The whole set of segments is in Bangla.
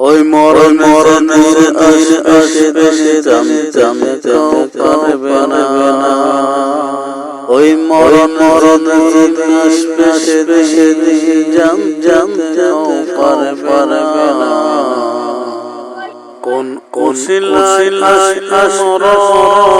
ওই মরণ মরণের আসে আসে আসে জামে জামে জাম পারবে না ওই মরণ মরণের আসে আসে দেশে দেশে জাম জাম জাম পারে পারবে না কোন কোন সিলাই লাই মরণ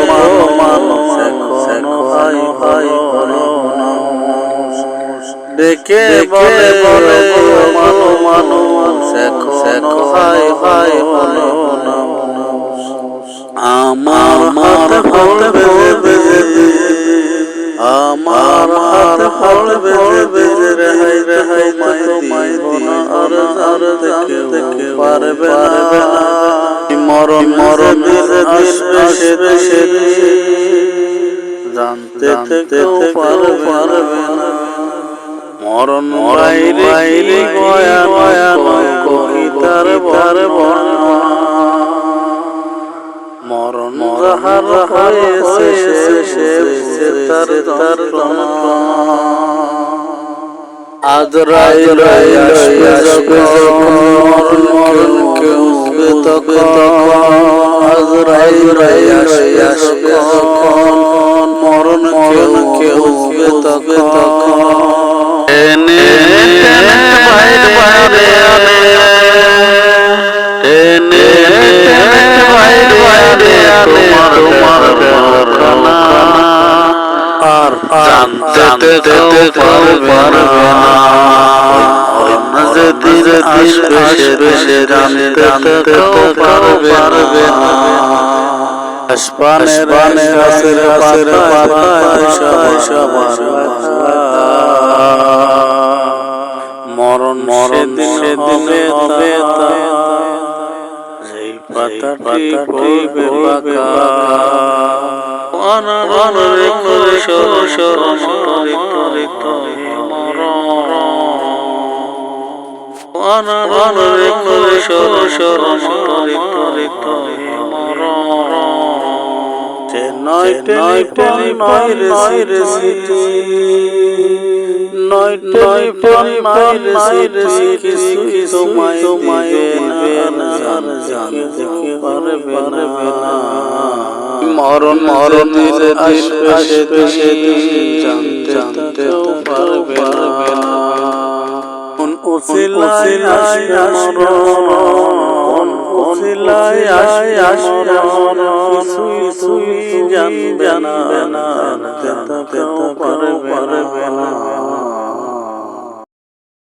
হলো ডেকে বলে বলে মানো মানো এখনও হাই হাই হলো আমার হাতে হাতে বেজে বেজে আমার হাতে হাতে বেজে বেজে রেহাই রেহাই তোমায় দিব না আর আর দেখে দেখে পারবে না। মরণ মরণ দিলে আসবে সে দেশে জানতে পারবে মরণ বাইরে কহিতার বার মরণ যাহার হয়েছে সে সে তার তার আজ রাই রাই আসবে যখন মরণ মরণ কেউ তখন মরণ কেউ তখন এনে বাইরে বাইরে এনে বাইরে বাইরে তোমার বেলাখানা আর জানতে যেতে পারবে না ধীরে ধীরে আসবে সে জানতে পারবে না বানের আসের আসের পাতায় সবাই সবার মরণ মরণ সেদিন হবে সেই পাতাটি পড়বে বাঁকা অনরিক্ত সর সর অনরিক্ত সর সর নয় নয় নয় রে রে সিটি নয় নয় নয় রে রে কিছুই তোমায় তোমায় না জানতে পারবে না মরণ মরণ আসবে জানতে জানতেও পারবে না কোন আসবে মরণ জানা আসবে মরণ কিছুই তুমি জানবে না জানতে কেউ পারবে না।